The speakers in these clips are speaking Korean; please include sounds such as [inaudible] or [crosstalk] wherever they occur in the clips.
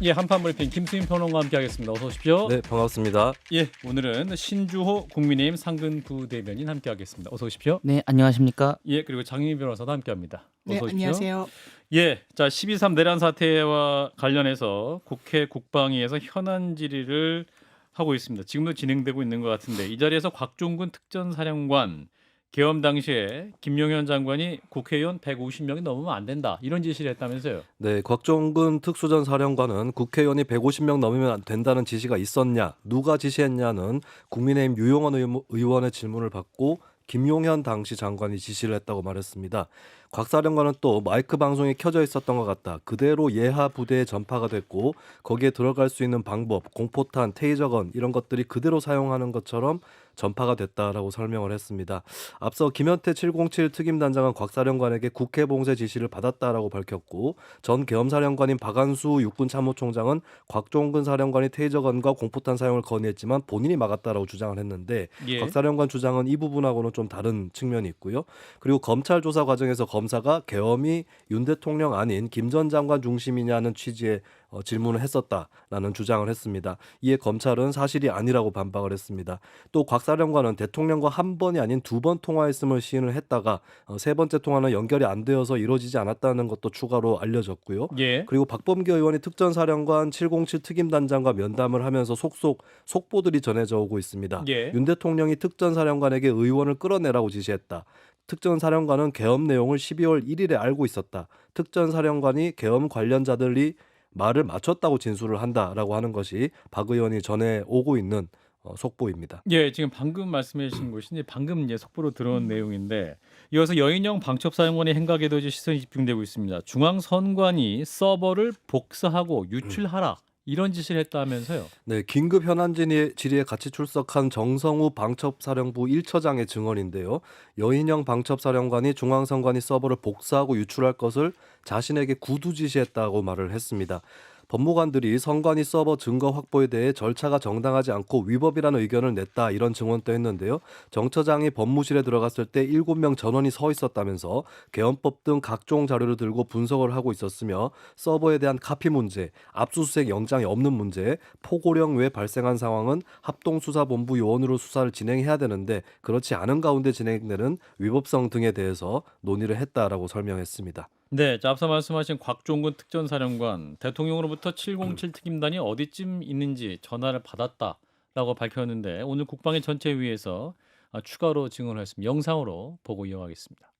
예, 한판 브리핑 김수인 평론가와 함께하겠습니다. 어서 오십시오. 네, 반갑습니다. 예, 오늘은 신주호 국민의힘 상근 부대변인 함께하겠습니다. 어서 오십시오. 네, 안녕하십니까? 예, 그리고 장윤희 변호사도 함께합니다. 어서 네, 오십시오. 안녕하세요. 예, 자 12.3 내란 사태와 관련해서 국회 국방위에서 현안 질의를 하고 있습니다. 지금도 진행되고 있는 것 같은데 이 자리에서 곽종근 특전사령관 계엄 당시에 김용현 장관이 국회의원 150명이 넘으면 안 된다 이런 지시를 했다면서요. 네, 곽종근 특수전 사령관은 국회의원이 150명 넘으면 안 된다는 지시가 있었냐, 누가 지시했냐는 국민의힘 유용원 의원- 의원의 질문을 받고 김용현 당시 장관이 지시를 했다고 말했습니다. 곽 사령관은 또 마이크 방송이 켜져 있었던 것 같다. 그대로 예하 부대에 전파가 됐고 거기에 들어갈 수 있는 방법, 공포탄, 테이저건 이런 것들이 그대로 사용하는 것처럼 전파가 됐다라고 설명을 했습니다. 앞서 김현태 707 특임단장은 곽 사령관에게 국회 봉쇄 지시를 받았다라고 밝혔고 전 계엄사령관인 박안수 육군 참모총장은 곽종근 사령관이 테이저건과 공포탄 사용을 건의했지만 본인이 막았다라고 주장을 했는데 예. 곽 사령관 주장은 이 부분하고는 좀 다른 측면이 있고요. 그리고 검찰 조사 과정에서 검사가 계엄이 윤 대통령 아닌 김 전 장관 중심이냐는 취지의 어, 질문을 했었다라는 주장을 했습니다. 이에 검찰은 사실이 아니라고 반박을 했습니다. 또 곽 사령관은 대통령과 한 번이 아닌 두 번 통화했음을 시인을 했다가 어, 세 번째 통화는 연결이 안 되어서 이루어지지 않았다는 것도 추가로 알려졌고요. 예. 그리고 박범계 의원이 특전사령관 707 특임단장과 면담을 하면서 속속 속보들이 전해져 오고 있습니다. 예. 윤 대통령이 특전사령관에게 의원을 끌어내라고 지시했다. 특전 사령관은 계엄 내용을 12월 1일에 알고 있었다. 특전 사령관이 계엄 관련자들이 말을 맞췄다고 진술을 한다라고 하는 것이 박 의원이 전해 오고 있는 어, 속보입니다. 예, 지금 방금 말씀해 주신 것이 이제 방금 이제 속보로 들어온 내용인데 이어서 여인영 방첩 사령관의 행각에도 이제 시선이 집중되고 있습니다. 중앙 선관위 서버를 복사하고 유출하라 이런 지시를 했다면서요. 네, 긴급 현안 질의에 같이 출석한 정성우 방첩사령부 1처장의 증언인데요. 여인영 방첩사령관이 중앙선관위 서버를 복사하고 유출할 것을 자신에게 구두 지시했다고 말을 했습니다. 법무관들이 선관위 서버 증거 확보에 대해 절차가 정당하지 않고 위법이라는 의견을 냈다 이런 증언도 했는데요. 정 처장이 법무실에 들어갔을 때 7명 전원이 서 있었다면서 개헌법 등 각종 자료를 들고 분석을 하고 있었으며 서버에 대한 카피 문제, 압수수색 영장이 없는 문제, 포고령 외 발생한 상황은 합동수사본부 요원으로 수사를 진행해야 되는데 그렇지 않은 가운데 진행되는 위법성 등에 대해서 논의를 했다라고 설명했습니다. 네, 자, 앞서 말씀하신 곽종근 특전사령관 대통령으로부터 707 특임단이 어디쯤 있는지 전화를 받았다라고 밝혔는데 오늘 국방위 전체 회의에서 아, 추가로 증언을 했습니다. 영상으로 보고 이어가겠습니다.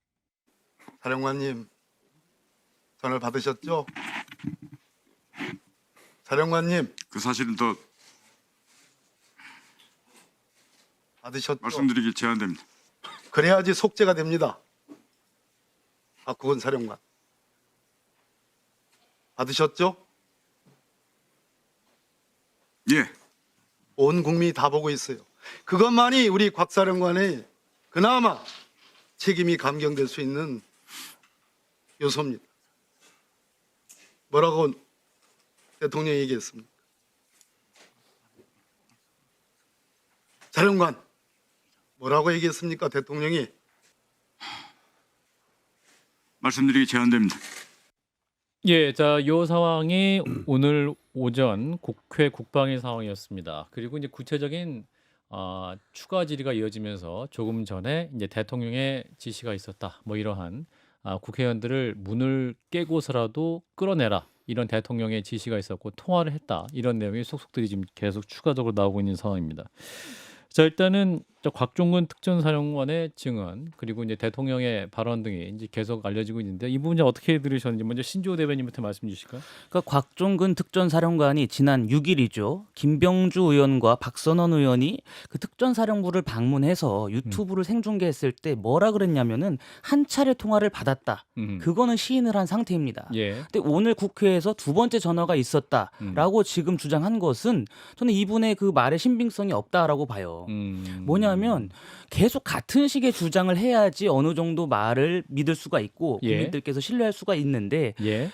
사령관님 전화를 받으셨죠? 사령관님 그 사실은 더 받으셨죠? 말씀드리기 제한됩니다. 그래야지 속죄가 됩니다. 박국원 사령관 받으셨죠? 예, 온 국민이 다 보고 있어요. 그것만이 우리 곽 사령관의 그나마 책임이 감경될 수 있는 요소입니다. 뭐라고 대통령이 얘기했습니까? 사령관 뭐라고 얘기했습니까? 대통령이 말씀드리기 제한됩니다. 예, 자, 요 상황이 오늘 오전 국회 국방위 상황이었습니다. 그리고 이제 구체적인 아, 추가 질의가 이어지면서 조금 전에 이제 대통령의 지시가 있었다. 뭐 이러한 아, 국회의원들을 문을 깨고서라도 끌어내라. 이런 대통령의 지시가 있었고 통화를 했다. 이런 내용이 속속들이 지금 계속 추가적으로 나오고 있는 상황입니다. 자, 일단은 저 곽종근 특전사령관의 증언 그리고 이제 대통령의 발언 등이 이제 계속 알려지고 있는데 이 부분 이제 어떻게 들으셨는지 먼저 신주호 대변인부터 말씀 주실까요? 그러니까 곽종근 특전사령관이 지난 6일이죠. 김병주 의원과 박선원 의원이 그 특전사령부를 방문해서 유튜브를 생중계했을 때 뭐라 그랬냐면은 한 차례 통화를 받았다. 음. 그거는 시인을 한 상태입니다. 예. 근데 오늘 국회에서 두 번째 전화가 있었다라고 지금 주장한 것은 저는 이분의 그 말의 신빙성이 없다라고 봐요. 음. 뭐냐 면 계속 같은 식의 주장을 해야지 어느 정도 말을 믿을 수가 있고 예. 국민들께서 신뢰할 수가 있는데 예.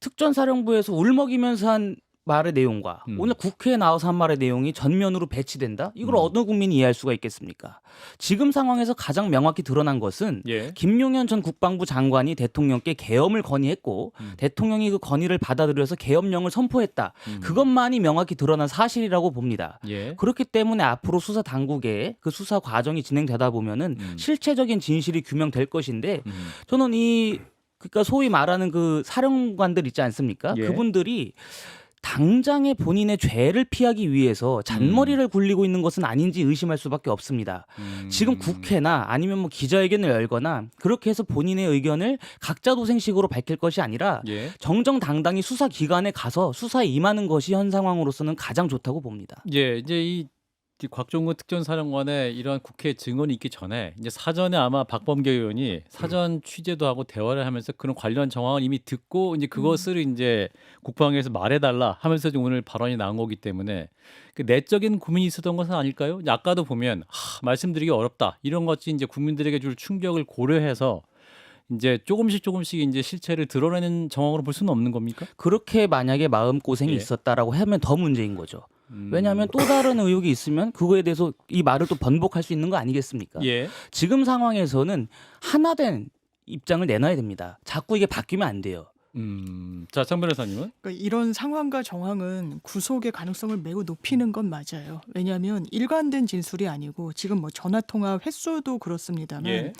특전사령부에서 울먹이면서 한 말의 내용과 음. 오늘 국회에 나와서 한 말의 내용이 전면으로 배치된다? 이걸 음. 어느 국민이 이해할 수가 있겠습니까? 지금 상황에서 가장 명확히 드러난 것은 예. 김용현 전 국방부 장관이 대통령께 계엄을 건의했고 음. 대통령이 그 건의를 받아들여서 계엄령을 선포했다. 음. 그것만이 명확히 드러난 사실이라고 봅니다. 예. 그렇기 때문에 앞으로 수사 당국의 그 수사 과정이 진행되다 보면은 음. 실체적인 진실이 규명될 것인데 음. 저는 이 그러니까 소위 말하는 그 사령관들 있지 않습니까? 예. 그분들이 당장의 본인의 죄를 피하기 위해서 잔머리를 굴리고 있는 것은 아닌지 의심할 수밖에 없습니다. 음. 지금 국회나 아니면 뭐 기자회견을 열거나 그렇게 해서 본인의 의견을 각자 도생식으로 밝힐 것이 아니라 예. 정정당당히 수사 기관에 가서 수사에 임하는 것이 현 상황으로서는 가장 좋다고 봅니다. 예, 이제 이, 이 곽종근 특전사령관의 이러한 국회 증언이 있기 전에 이제 사전에 아마 박범계 의원이 사전 취재도 하고 대화를 하면서 그런 관련 정황을 이미 듣고 이제 그것을 이제 국방에서 말해달라 하면서 지금 오늘 발언이 나온 거기 때문에 그 내적인 고민이 있었던 것은 아닐까요? 이제 아까도 보면 하, 말씀드리기 어렵다 이런 것이 이제 국민들에게 줄 충격을 고려해서 이제 조금씩 조금씩 이제 실체를 드러내는 정황으로 볼 수는 없는 겁니까? 그렇게 만약에 마음 고생이 예. 있었다라고 하면 더 문제인 거죠. 음. 왜냐하면 또 다른 의혹이 있으면 그거에 대해서 이 말을 또 번복할 수 있는 거 아니겠습니까? 예, 지금 상황에서는 하나된 입장을 내놔야 됩니다. 자꾸 이게 바뀌면 안 돼요. 음, 자, 장 변호사님은 그러니까 이런 상황과 정황은 구속의 가능성을 매우 높이는 건 맞아요. 왜냐하면 일관된 진술이 아니고 지금 뭐 전화 통화 횟수도 그렇습니다만 예.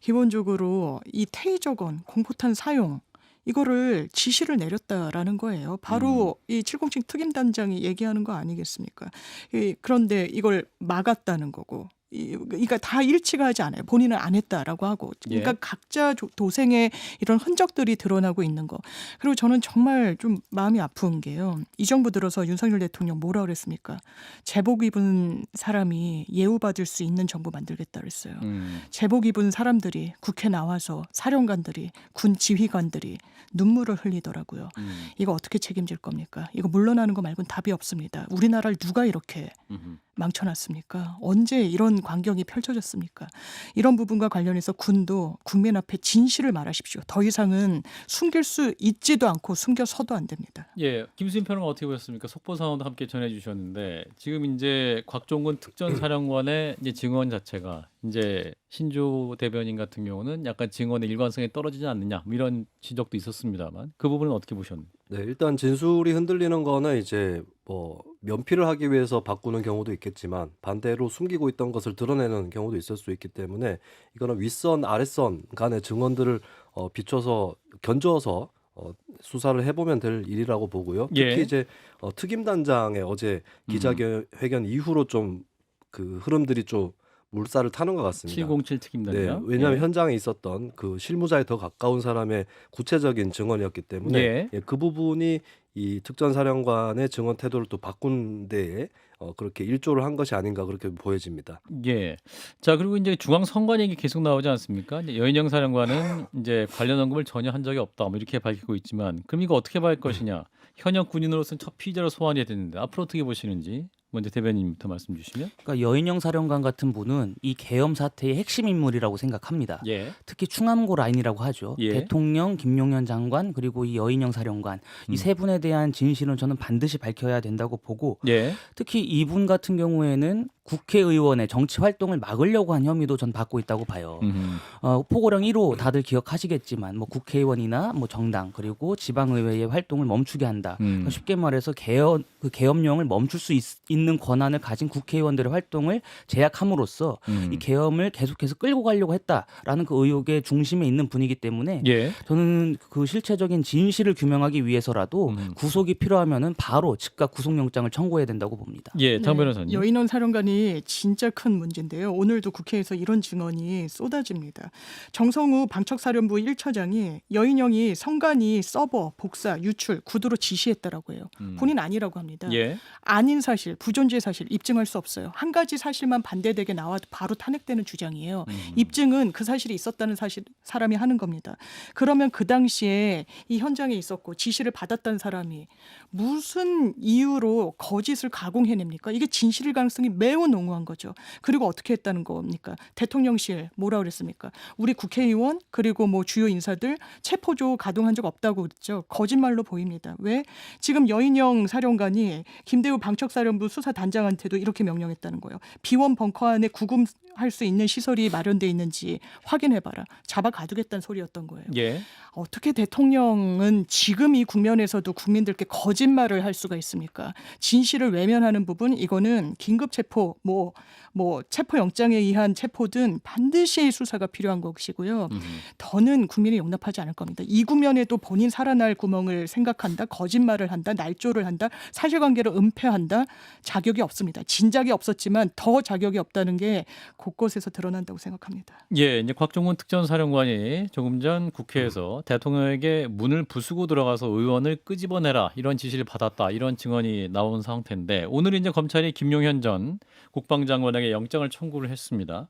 기본적으로 이 테이저건 공포탄 사용 이거를 지시를 내렸다라는 거예요. 바로 이707 특임단장이 얘기하는 거 아니겠습니까? 이, 그런데 이걸 막았다는 거고. 이, 그러니까 다 일치가 하지 않아요. 본인은 안 했다라고 하고. 그러니까 예. 각자 조- 도생의 이런 흔적들이 드러나고 있는 거. 그리고 저는 정말 좀 마음이 아픈 게요. 이 정부 들어서 윤석열 대통령 뭐라 그랬습니까? 제복 입은 사람이 예우받을 수 있는 정부 만들겠다 그랬어요. 음. 제복 입은 사람들이 국회 나와서 사령관들이 군 지휘관들이 눈물을 흘리더라고요. 음. 이거 어떻게 책임질 겁니까? 이거 물러나는 거 말고는 답이 없습니다. 우리나라를 누가 이렇게 음흠. 망쳐놨습니까? 언제 이런 광경이 펼쳐졌습니까? 이런 부분과 관련해서 군도 국민 앞에 진실을 말하십시오. 더 이상은 숨길 수 있지도 않고 숨겨서도 안 됩니다. 예, 김수인 평론가 어떻게 보셨습니까? 속보 상황도 함께 전해주셨는데 지금 이제 곽종근 특전사령관의 이제 증언 자체가 이제 신조 대변인 같은 경우는 약간 증언의 일관성이 떨어지지 않느냐 뭐 이런 지적도 있었습니다만 그 부분은 어떻게 보셨나요? 네, 일단 진술이 흔들리는 거는 이제 뭐 면피를 하기 위해서 바꾸는 경우도 있겠지만 반대로 숨기고 있던 것을 드러내는 경우도 있을 수 있기 때문에 이거는 윗선 아랫선 간의 증언들을 어, 비춰서 견주어서 어, 수사를 해 보면 될 일이라고 보고요. 특히 예. 이제 어, 특임 단장의 어제 기자회견 이후로 좀 그 흐름들이 좀 물살을 타는 것 같습니다. 707 네, 특임단장. 왜냐하면 예. 현장에 있었던 그 실무자에 더 가까운 사람의 구체적인 증언이었기 때문에 예. 예, 그 부분이 이 특전 사령관의 증언 태도를 또 바꾼 데에 어, 그렇게 일조를 한 것이 아닌가 그렇게 보여집니다. 예. 자 그리고 이제 중앙 선관 얘기 계속 나오지 않습니까? 이제 여인영 사령관은 [laughs] 이제 관련 언급을 전혀 한 적이 없다. 뭐 이렇게 밝히고 있지만 그럼 이거 어떻게 볼 것이냐? 현역 군인으로서는 첫 피의자로 소환이 됐는데 앞으로 어떻게 보시는지 먼저 대변인부터 말씀 주시면. 그러니까 여인영 사령관 같은 분은 이 계엄 사태의 핵심 인물이라고 생각합니다. 예. 특히 충암고 라인이라고 하죠. 예. 대통령, 김용현 장관 그리고 이 여인영 사령관 음. 이세 분에 대한 진실은 저는 반드시 밝혀야 된다고 보고 예. 특히 이분 같은 경우에는 국회의원의 정치 활동을 막으려고 한 혐의도 전 받고 있다고 봐요. 음. 어, 포고령 1호 다들 기억하시겠지만 뭐 국회의원이나 뭐 정당 그리고 지방의회의 활동을 멈추게 한다. 음. 그러니까 쉽게 말해서 개헌 그 계엄령을 멈출 수 있, 는 권한을 가진 국회의원들의 활동을 제약함으로써 음. 이 계엄을 계속해서 끌고 가려고 했다라는 그 의혹의 중심에 있는 분이기 때문에 예. 저는 그 실체적인 진실을 규명하기 위해서라도 음. 구속이 필요하면은 바로 즉각 구속영장을 청구해야 된다고 봅니다. 예. 장 네, 변호사님. 여인원 사령관이 진짜 큰 문제인데요. 오늘도 국회에서 이런 증언이 쏟아집니다. 정성우 방척사령부 1처장이 여인영이 성관이 서버, 복사, 유출, 구두로 지시했다라고 해요. 음. 본인 아니라고 합니다. 예. 아닌 사실, 부 존재 사실 입증할 수 없어요. 한 가지 사실만 반대되게 나와도 바로 탄핵되는 주장이에요. 음. 입증은 그 사실이 있었다는 사실 사람이 하는 겁니다. 그러면 그 당시에 이 현장에 있었고 지시를 받았던 사람이 무슨 이유로 거짓을 가공해냅니까? 이게 진실일 가능성이 매우 농후한 거죠. 그리고 어떻게 했다는 겁니까? 대통령실 뭐라 그랬습니까? 우리 국회의원 그리고 뭐 주요 인사들 체포조 가동한 적 없다고 그랬죠. 거짓말로 보입니다. 왜? 지금 여인영 사령관이 김대우 방척사령부 수사 단장한테도 이렇게 명령했다는 거예요. 비원 벙커 안에 구금 할 수 있는 시설이 마련돼 있는지 확인해봐라. 잡아 가두겠다는 소리였던 거예요. 예. 어떻게 대통령은 지금 이 국면에서도 국민들께 거짓말을 할 수가 있습니까? 진실을 외면하는 부분 이거는 긴급 체포 뭐뭐 체포 영장에 의한 체포든 반드시 수사가 필요한 것이고요. 음. 더는 국민이 용납하지 않을 겁니다. 이 국면에도 본인 살아날 구멍을 생각한다, 거짓말을 한다, 날조를 한다, 사실관계를 은폐한다, 자격이 없습니다. 진작에 없었지만 더 자격이 없다는 게 곳곳에서 드러난다고 생각합니다. 예, 이제 곽종훈 특전사령관이 조금 전 국회에서 대통령에게 문을 부수고 들어가서 의원을 끄집어내라 이런 지시를 받았다 이런 증언이 나온 상태인데 오늘 이제 검찰이 김용현 전 국방장관에게 영장을 청구를 했습니다.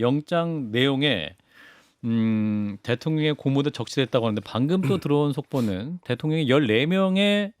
영장 내용에 음, 대통령의 고모도 적시됐다고 하는데 방금 또 들어온 속보는 대통령이 14명의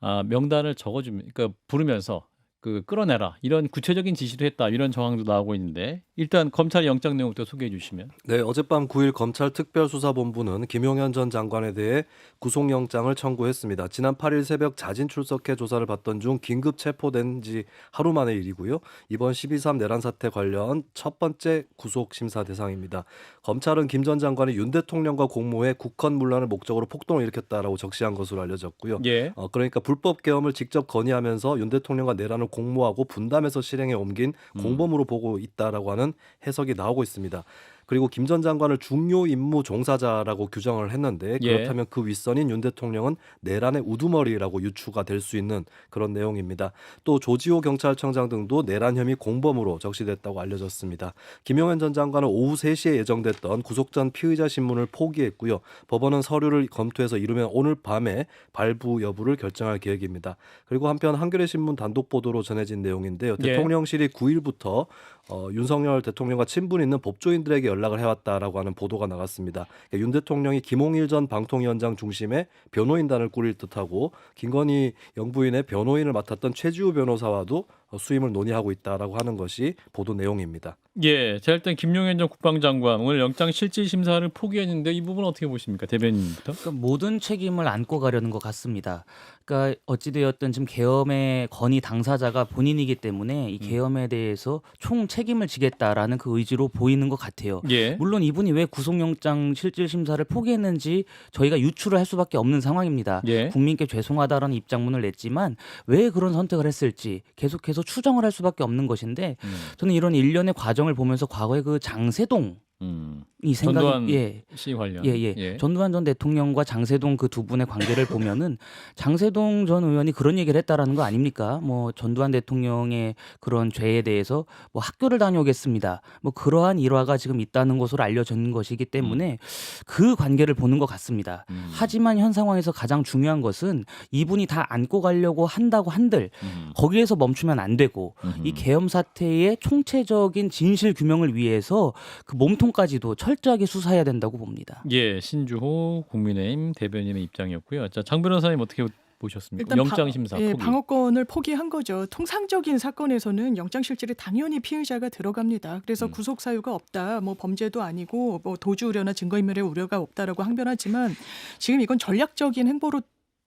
아, 명단을 적어주면 그러니까 부르면서 그 끌어내라. 이런 구체적인 지시도 했다. 이런 정황도 나오고 있는데 일단 검찰 영장 내용부터 소개해 주시면 네, 어젯밤 9일 검찰 특별수사본부는 김용현 전 장관에 대해 구속영장을 청구했습니다. 지난 8일 새벽 자진 출석해 조사를 받던 중 긴급 체포된 지 하루 만의 일이고요. 이번 12.3 내란 사태 관련 첫 번째 구속 심사 대상입니다. 검찰은 김 전 장관이 윤 대통령과 공모해 국헌 문란을 목적으로 폭동을 일으켰다라고 적시한 것으로 알려졌고요. 예. 어, 그러니까 불법 계엄을 직접 건의하면서 윤 대통령과 내란을 공모하고 분담해서 실행에 옮긴 음. 공범으로 보고 있다라고 하는 해석이 나오고 있습니다. 그리고 김 전 장관을 중요 임무 종사자라고 규정을 했는데 예. 그렇다면 그 윗선인 윤 대통령은 내란의 우두머리라고 유추가 될 수 있는 그런 내용입니다. 또 조지호 경찰청장 등도 내란 혐의 공범으로 적시됐다고 알려졌습니다. 김용현 전 장관은 오후 3시에 예정됐던 구속 전 피의자 신문을 포기했고요. 법원은 서류를 검토해서 이르면 오늘 밤에 발부 여부를 결정할 계획입니다. 그리고 한편 한겨레 신문 단독 보도로 전해진 내용인데요. 예. 대통령실이 9일부터 어, 윤석열 대통령과 친분 있는 법조인들에게 연락을 해왔다라고 하는 보도가 나갔습니다. 그러니까 윤 대통령이 김홍일 전 방통위원장 중심의 변호인단을 꾸릴 듯하고 김건희 영부인의 변호인을 맡았던 최지우 변호사와도 어, 수임을 논의하고 있다라고 하는 것이 보도 내용입니다. 예. 자 일단 김용현 전 국방장관 오늘 영장 실질 심사를 포기했는데 이 부분 어떻게 보십니까, 대변인부터? 그러니까 모든 책임을 안고 가려는 것 같습니다. 그러니까 어찌되었든 지금 계엄의 건의 당사자가 본인이기 때문에 이 계엄에 대해서 총 책임을 지겠다라는 그 의지로 보이는 것 같아요. 예. 물론 이분이 왜 구속영장 실질 심사를 포기했는지 저희가 유추를 할 수밖에 없는 상황입니다. 예. 국민께 죄송하다라는 입장문을 냈지만 왜 그런 선택을 했을지 계속해서 추정을 할 수밖에 없는 것인데 음. 저는 이런 일련의 과정을 보면서 과거에 그 장세동 음. 이 전두환 생각이 예. 시 관련. 예, 예. 전두환 전 대통령과 장세동 그 두 분의 관계를 보면은 [laughs] 장세동 전 의원이 그런 얘기를 했다라는 거 아닙니까? 뭐 전두환 대통령의 그런 죄에 대해서 뭐 학교를 다녀오겠습니다. 뭐 그러한 일화가 지금 있다는 것으로 알려진 것이기 때문에 그 관계를 보는 것 같습니다. 음. 하지만 현 상황에서 가장 중요한 것은 이분이 다 안고 가려고 한다고 한들 음. 거기에서 멈추면 안 되고 이 계엄 사태의 총체적인 진실 규명을 위해서 그 몸통 까지도 철저하게 수사해야 된다고 봅니다. 예, 신주호 국민의힘 대변인의 입장이었고요. 자, 장 변호사님 어떻게 보셨습니까? 영장 방- 심사 예, 포기. 방어권을 포기한 거죠. 통상적인 사건에서는 영장 실질에 당연히 피의자가 들어갑니다. 그래서 음. 구속 사유가 없다, 뭐 범죄도 아니고 뭐 도주 우려나 증거 인멸의 우려가 없다라고 항변하지만 지금 이건 전략적인 행보로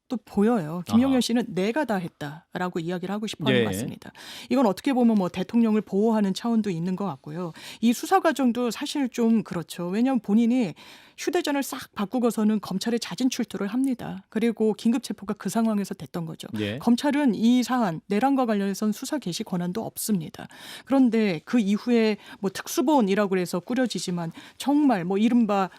또 보여요. 김용현 아하. 씨는 내가 다 했다라고 이야기를 하고 싶어 하는 예. 것 같습니다. 이건 어떻게 보면 뭐 대통령을 보호하는 차원도 있는 것 같고요. 이 수사 과정도 사실 좀 그렇죠. 왜냐하면 본인이 휴대전화를 싹 바꾸고서는 검찰에 자진 출두를 합니다. 그리고 긴급 체포가 그 상황에서 됐던 거죠. 예. 검찰은 이 사안 내란과 관련해서는 수사 개시 권한도 없습니다. 그런데 그 이후에 뭐 특수본이라고 해서 꾸려지지만 정말 뭐 이른바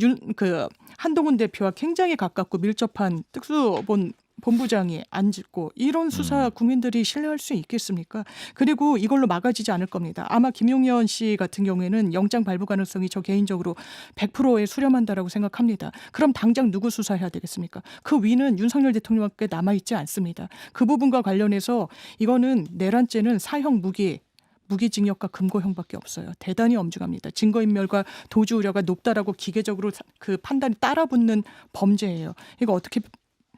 윤, 그 한동훈 대표와 굉장히 가깝고 밀접한 특수본 본부장이 앉고 이런 수사 국민들이 신뢰할 수 있겠습니까? 그리고 이걸로 막아지지 않을 겁니다. 아마 김용현 씨 같은 경우에는 영장 발부 가능성이 저 개인적으로 100%에 수렴한다라고 생각합니다. 그럼 당장 누구 수사해야 되겠습니까? 그 위는 윤석열 대통령께 남아 있지 않습니다. 그 부분과 관련해서 이거는 내란죄는 사형 무기 무기징역과 금고형밖에 없어요. 대단히 엄중합니다. 증거인멸과 도주 우려가 높다라고 기계적으로 사- 그 판단이 따라붙는 범죄예요. 이거 어떻게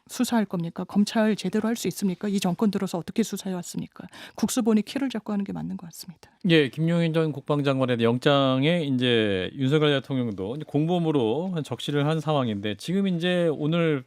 수사할 겁니까? 검찰 제대로 할 수 있습니까? 이 정권 들어서 어떻게 수사해 왔습니까? 국수본이 키를 잡고 하는 게 맞는 것 같습니다. 예, 김용인 전 국방장관의 영장에 이제 윤석열 대통령도 공범으로 한 적시를 한 상황인데 지금 이제 오늘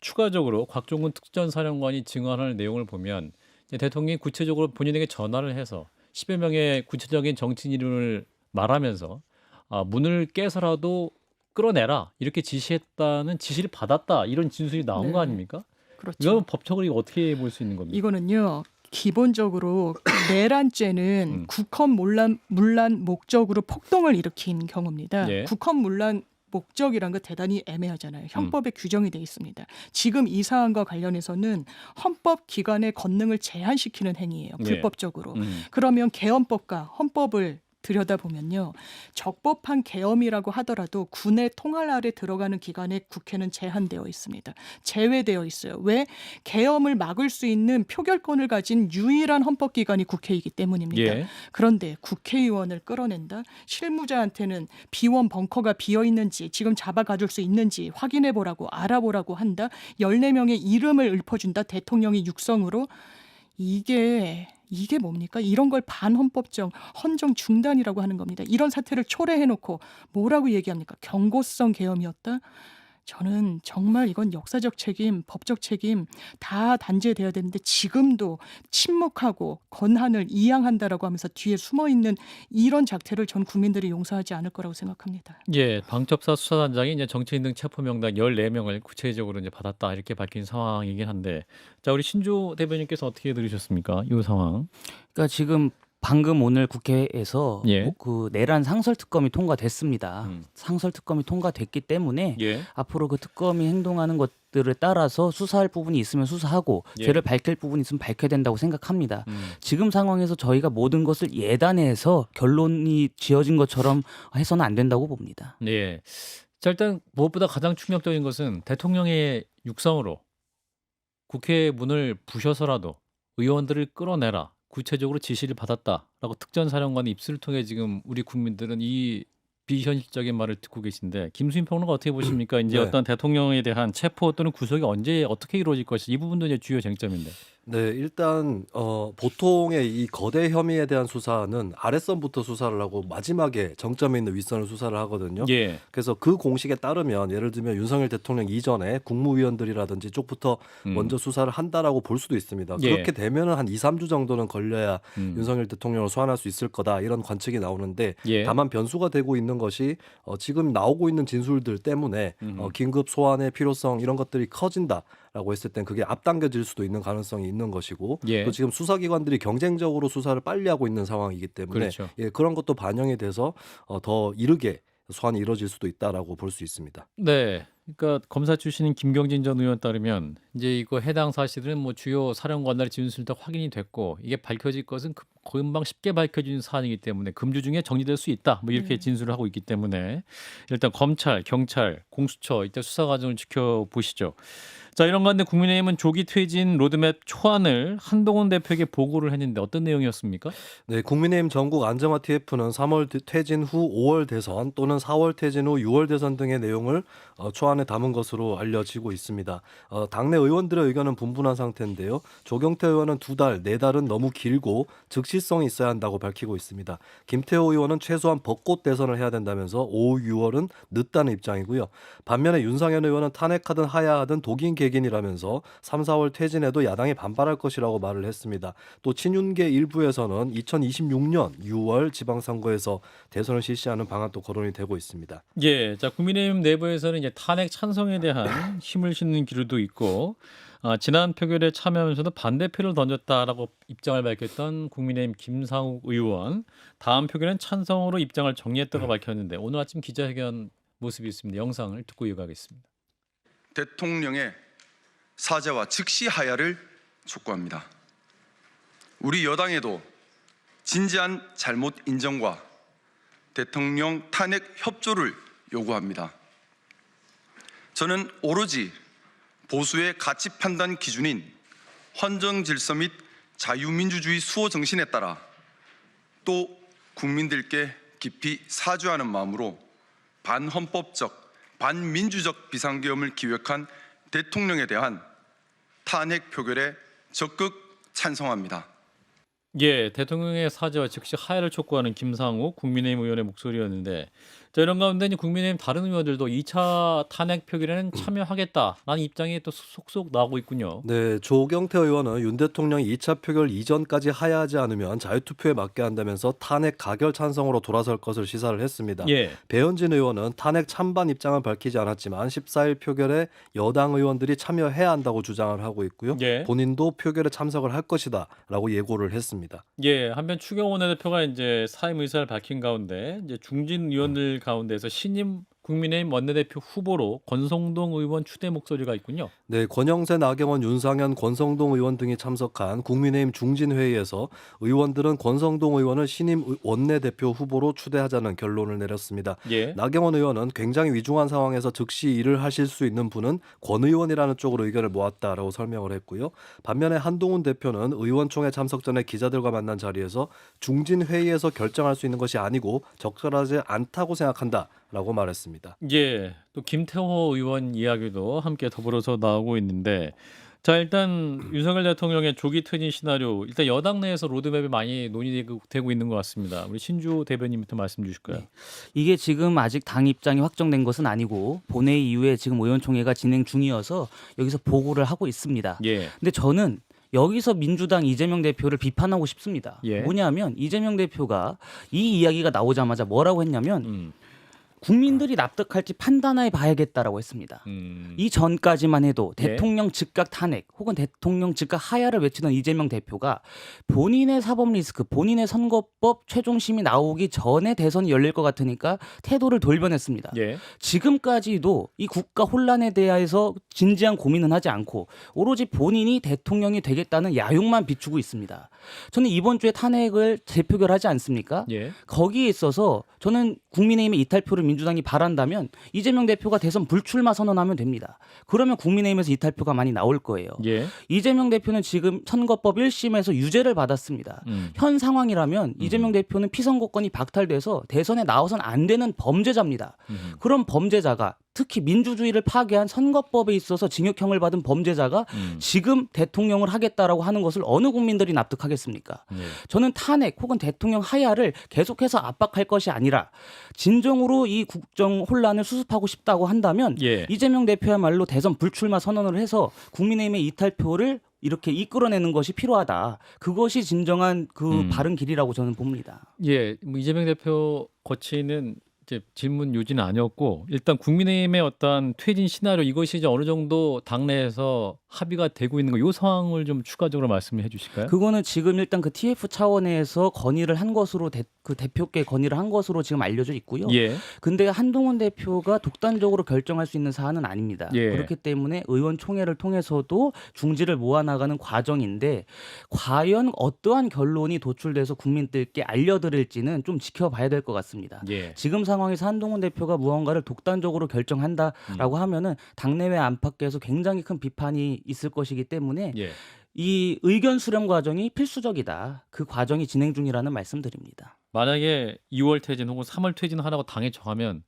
추가적으로 곽종근 특전사령관이 증언할 내용을 보면 대통령이 구체적으로 본인에게 전화를 해서 10여 명의 구체적인 정치인 이름을 말하면서 아, 문을 깨서라도 끌어내라 이렇게 지시했다는 지시를 받았다 이런 진술이 나온 네. 거 아닙니까? 그렇죠. 이건 법적으로 이거 어떻게 볼 수 있는 겁니까? 이거는요. 기본적으로 내란죄는 음. 국헌 문란 문란 목적으로 폭동을 일으킨 경우입니다. 예. 국헌 문란 목적이란 거 대단히 애매하잖아요. 음. 규정이 돼 있습니다. 지금 이 사안과 관련해서는 헌법 기관의 권능을 제한시키는 행위예요. 예. 불법적으로. 음. 그러면 개헌법과 헌법을 들여다보면요. 적법한 계엄이라고 하더라도 군의 통할 아래 들어가는 기관에 국회는 제한되어 있습니다. 제외되어 있어요. 왜? 계엄을 막을 수 있는 표결권을 가진 유일한 헌법기관이 국회이기 때문입니다. 예. 그런데 국회의원을 끌어낸다? 실무자한테는 비원 벙커가 비어 있는지 지금 잡아 가줄 수 있는지 확인해 보라고 알아보라고 한다. 14명의 이름을 읊어준다. 대통령이 육성으로 이게 이게 뭡니까? 이런 걸 반헌법적 헌정 중단이라고 하는 겁니다. 이런 사태를 초래해 놓고 뭐라고 얘기합니까? 경고성 계엄이었다. 저는 정말 이건 역사적 책임, 법적 책임 다 단죄돼야 되는데 지금도 침묵하고 권한을 이양한다라고 하면서 뒤에 숨어 있는 이런 작태를 전 국민들이 용서하지 않을 거라고 생각합니다. 예, 방첩사 수사단장이 이제 정치인 등 체포 명단 14명을 구체적으로 이제 받았다 이렇게 밝힌 상황이긴 한데, 자 우리 신조 대변인께서 어떻게 들으셨습니까? 이 상황. 그러니까 지금 방금 오늘 국회에서 예. 뭐그 내란 상설 특검이 통과됐습니다. 음. 상설 특검이 통과됐기 때문에 예, 앞으로 그 특검이 행동하는 것들에 따라서 수사할 부분이 있으면 수사하고 예. 죄를 밝힐 부분이 있으면 밝혀야 된다고 생각합니다. 음. 지금 상황에서 저희가 모든 것을 예단해서 결론이 지어진 것처럼 해서는 안 된다고 봅니다. 예. 자 일단 무엇보다 가장 충격적인 것은 대통령의 육성으로 국회 문을 부셔서라도 의원들을 끌어내라 구체적으로 지시를 받았다라고 특전사령관의 입술을 통해 지금 우리 국민들은 이 비현실적인 말을 듣고 계신데 김수인 평론가 어떻게 보십니까? 이제 네. 어떤 대통령에 대한 체포 또는 구속이 언제 어떻게 이루어질 것이 이 부분도 이제 주요 쟁점인데. 네, 일단 어, 보통의 이 거대 혐의에 대한 수사는 아랫선부터 수사를 하고 마지막에 정점에 있는 윗선을 수사를 하거든요. 예. 그래서 그 공식에 따르면 예를 들면 윤석열 대통령 이전에 국무위원들이라든지 쪽부터 음. 먼저 수사를 한다라고 볼 수도 있습니다. 예. 그렇게 되면은 한 2, 3주 정도는 걸려야 음. 윤석열 대통령을 소환할 수 있을 거다 이런 관측이 나오는데 예. 다만 변수가 되고 있는 것이 어, 지금 나오고 있는 진술들 때문에 음흠. 어, 긴급 소환의 필요성 이런 것들이 커진다 라고 했을 땐 그게 앞당겨질 수도 있는 가능성이 있는 것이고 예. 또 지금 수사기관들이 경쟁적으로 수사를 빨리 하고 있는 상황이기 때문에 그렇죠. 예, 그런 것도 반영이 돼서 어, 더 이르게 소환이 이루어질 수도 있다라고 볼 수 있습니다. 네. 그러니까 검사 출신인 김경진 전 의원 따르면 이제 이거 해당 사실은 뭐 주요 사령관들의 진술 다 확인이 됐고 이게 밝혀질 것은 금- 금방 쉽게 밝혀지는 사안이기 때문에 금주 중에 정리될 수 있다. 뭐 이렇게 네. 진술을 하고 있기 때문에 일단 검찰, 경찰, 공수처 이때 수사 과정을 지켜보시죠. 자 이런 가운데 국민의힘은 조기 퇴진 로드맵 초안을 한동훈 대표에게 보고를 했는데 어떤 내용이었습니까? 네, 국민의힘 전국 안정화 TF는 3월 대- 퇴진 후 5월 대선 또는 4월 퇴진 후 6월 대선 등의 내용을 어, 초안에 담은 것으로 알려지고 있습니다. 어, 당내 의원들의 의견은 분분한 상태인데요. 조경태 의원은 두 달, 네 달은 너무 길고 즉시성이 있어야 한다고 밝히고 있습니다. 김태호 의원은 최소한 벚꽃 대선을 해야 된다면서 5, 6월은 늦다는 입장이고요. 반면에 윤상현 의원은 탄핵하든 하야하든 독인 개긴이라면서 3, 4월 퇴진에도 야당이 반발할 것이라고 말을 했습니다. 또 친윤계 일부에서는 2026년 6월 지방선거에서 대선을 실시하는 방안도 거론이 되고 있습니다. 예, 자 국민의힘 내부에서는 이제 탄핵 찬성에 대한 힘을 싣는 기류도 있고 아, 지난 표결에 참여하면서도 반대표를 던졌다라고 입장을 밝혔던 국민의힘 김상욱 의원 다음 표결엔 찬성으로 입장을 정리했다고 밝혔는데 오늘 아침 기자회견 모습이 있습니다. 영상을 듣고 이어가겠습니다. 대통령의 사죄와 즉시 하야를 촉구합니다. 우리 여당에도 진지한 잘못 인정과 대통령 탄핵 협조를 요구합니다. 저는 오로지 보수의 가치 판단 기준인 헌정 질서 및 자유민주주의 수호 정신에 따라 또 국민들께 깊이 사죄하는 마음으로 반헌법적, 반민주적 비상계엄을 기획한 대통령에 대한 탄핵 표결에 적극 찬성합니다. 예, 대통령의 사죄와 즉시 하야를 촉구하는 김상욱 국민의힘 의원의 목소리였는데 자, 이런 가운데 이제 국민의힘 다른 의원들도 2차 탄핵 표결에는 참여하겠다라는 입장이 또 속속 나오고 있군요. 네, 조경태 의원은 윤 대통령이 2차 표결 이전까지 하야하지 않으면 자유투표에 맞게 한다면서 탄핵 가결 찬성으로 돌아설 것을 시사를 했습니다. 예. 배현진 의원은 탄핵 찬반 입장을 밝히지 않았지만 14일 표결에 여당 의원들이 참여해야 한다고 주장을 하고 있고요. 예. 본인도 표결에 참석을 할 것이다라고 예고를 했습니다. 예, 한편 추경호 원내대표가 이제 사임 의사를 밝힌 가운데 이제 중진 의원들 가운데서 신임 국민의힘 원내대표 후보로 권성동 의원 추대 목소리가 있군요. 네, 권영세, 나경원, 윤상현, 권성동 의원 등이 참석한 국민의힘 중진회의에서 의원들은 권성동 의원을 신임 의- 원내대표 후보로 추대하자는 결론을 내렸습니다. 예. 나경원 의원은 굉장히 위중한 상황에서 즉시 일을 하실 수 있는 분은 권 의원이라는 쪽으로 의견을 모았다라고 설명을 했고요. 반면에 한동훈 대표는 의원총회 참석 전에 기자들과 만난 자리에서 중진 회의에서 결정할 수 있는 것이 아니고 적절하지 않다고 생각한다 라고 말했습니다. 예, 또 김태호 의원 이야기도 함께 더불어서 나오고 있는데 자 일단 [clears throat] 윤석열 대통령의 조기 퇴진 시나리오 일단 여당 내에서 로드맵이 많이 논의되고 되고 있는 것 같습니다. 우리 신주 대변인부터 말씀 주실까요? 이게 지금 아직 당 입장이 확정된 것은 아니고 본회의 이후에 지금 의원총회가 진행 중이어서 여기서 보고를 하고 있습니다. 예, 근데 저는 여기서 민주당 이재명 대표를 비판하고 싶습니다. 예. 뭐냐면 이재명 대표가 이 이야기가 나오자마자 뭐라고 했냐면 음, 국민들이 납득할지 판단해 봐야겠다라고 했습니다. 음, 이 전까지만 해도 예. 대통령 즉각 탄핵 혹은 대통령 즉각 하야를 외치던 이재명 대표가 본인의 사법 리스크, 본인의 선거법 최종심이 나오기 전에 대선이 열릴 것 같으니까 태도를 돌변했습니다. 예, 지금까지도 이 국가 혼란에 대해서 진지한 고민은 하지 않고 오로지 본인이 대통령이 되겠다는 야욕만 비추고 있습니다. 저는 이번 주에 탄핵을 재표결하지 않습니까? 예, 거기에 있어서 저는 국민의힘의 이탈표를 민주당이 바란다면 이재명 대표가 대선 불출마 선언하면 됩니다. 그러면 국민의힘에서 이탈표가 많이 나올 거예요. 예, 이재명 대표는 지금 선거법 1심에서 유죄를 받았습니다. 음, 현 상황이라면 이재명 대표는 피선거권이 박탈돼서 대선에 나와선 안 되는 범죄자입니다. 음, 그런 범죄자가 특히 민주주의를 파괴한 선거법에 있어서 징역형을 받은 범죄자가 음, 지금 대통령을 하겠다라고 하는 것을 어느 국민들이 납득하겠습니까? 예, 저는 탄핵 혹은 대통령 하야를 계속해서 압박할 것이 아니라 진정으로 이 국정 혼란을 수습하고 싶다고 한다면 예. 이재명 대표야말로 대선 불출마 선언을 해서 국민의힘의 이탈표를 이렇게 이끌어내는 것이 필요하다. 그것이 진정한 그 음. 바른 길이라고 저는 봅니다. 예, 뭐 이재명 대표 거치는 이제 질문 요지는 아니었고 일단 국민의힘의 어떤 퇴진 시나리오 이것이 이제 어느 정도 당내에서 합의가 되고 있는 거이 상황을 좀 추가적으로 말씀해 주실까요? 그거는 지금 일단 그 TF 차원에서 건의를 한 것으로 대, 그 대표께 건의를 한 것으로 지금 알려져 있고요. 예, 근데 한동훈 대표가 독단적으로 결정할 수 있는 사안은 아닙니다. 예. 그렇기 때문에 의원총회를 통해서도 중지를 모아나가는 과정인데 과연 어떠한 결론이 도출돼서 국민들께 알려드릴지는 좀 지켜봐야 될 것 같습니다. 예, 지금 상황에서 한동훈 대표가 무언가를 독단적으로 결정한다라고 음. 하면은 당내외 안팎에서 굉장히 큰 비판이 있을 것이기 때문에 예. 이 의견 수렴 과정이 필수적이다. 그 과정이 진행 중이라는 말씀드립니다. 만약에 2월 퇴진 혹은 3월 퇴진하라고 당에 정하면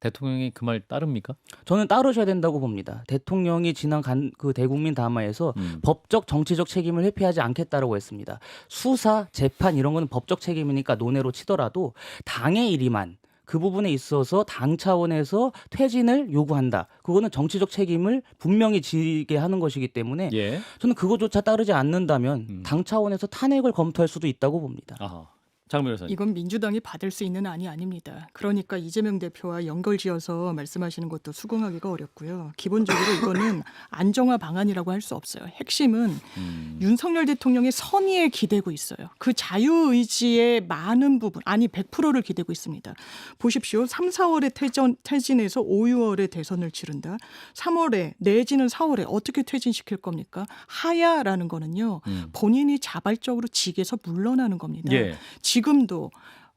대통령이 그 말 따릅니까? 저는 따르셔야 된다고 봅니다. 대통령이 지난 간, 그 대국민 담화에서 음. 법적 정치적 책임을 회피하지 않겠다라고 했습니다. 수사, 재판 이런 거는 법적 책임이니까 논외로 치더라도 당의 일이만 그 부분에 있어서 당 차원에서 퇴진을 요구한다. 그거는 정치적 책임을 분명히 지게 하는 것이기 때문에 예. 저는 그거조차 따르지 않는다면 음. 당 차원에서 탄핵을 검토할 수도 있다고 봅니다. 아하. 장 변호사님. 이건 민주당이 받을 수 있는 안이 아닙니다. 그러니까 이재명 대표와 연결지어서 말씀하시는 것도 수긍하기가 어렵고요. 기본적으로 이거는 [laughs] 안정화 방안이라고 할 수 없어요. 핵심은 음. 윤석열 대통령의 선의에 기대고 있어요. 그 자유의지의 많은 부분, 아니 100%를 기대고 있습니다. 보십시오. 3, 4월에 퇴전, 퇴진해서 5, 6월에 대선을 치른다. 3월에 내지는 4월에 어떻게 퇴진시킬 겁니까? 하야라는 거는요. 음. 본인이 자발적으로 직에서 물러나는 겁니다. 예. 지금도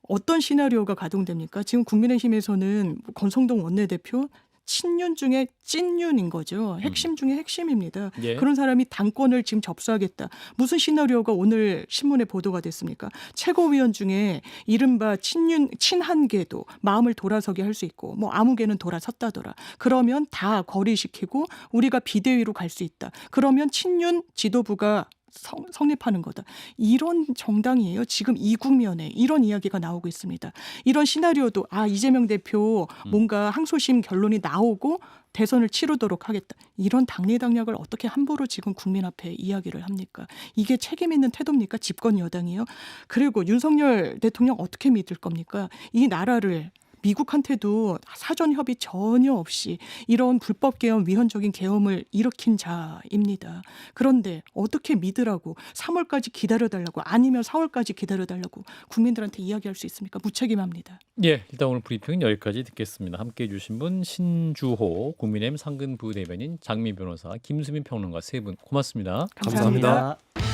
어떤 시나리오가 가동됩니까? 지금 국민의힘에서는 권성동 원내대표 친윤 중에 찐윤인 거죠. 핵심 중에 핵심입니다. 예. 그런 사람이 당권을 지금 접수하겠다. 무슨 시나리오가 오늘 신문에 보도가 됐습니까? 최고위원 중에 이른바 친윤 친한계도 마음을 돌아서게 할 수 있고 뭐 아무개는 돌아섰다더라. 그러면 다 거리시키고 우리가 비대위로 갈 수 있다. 그러면 친윤 지도부가 성, 성립하는 거다. 이런 정당이에요. 지금 이 국면에 이런 이야기가 나오고 있습니다. 이런 시나리오도 아 이재명 대표 뭔가 항소심 결론이 나오고 대선을 치르도록 하겠다. 이런 당리 당략을 어떻게 함부로 지금 국민 앞에 이야기를 합니까? 이게 책임 있는 태도입니까? 집권 여당이요. 그리고 윤석열 대통령 어떻게 믿을 겁니까? 이 나라를 미국한테도 사전 협의 전혀 없이 이런 불법 계엄, 위헌적인 계엄을 일으킨 자입니다. 그런데 어떻게 믿으라고 3월까지 기다려달라고 아니면 4월까지 기다려달라고 국민들한테 이야기할 수 있습니까? 무책임합니다. 예, 일단 오늘 브리핑은 여기까지 듣겠습니다. 함께 해 주신 분 신주호 국민의힘 상근 부대변인 장미 변호사 김수민 평론가 세 분 고맙습니다. 감사합니다. 감사합니다.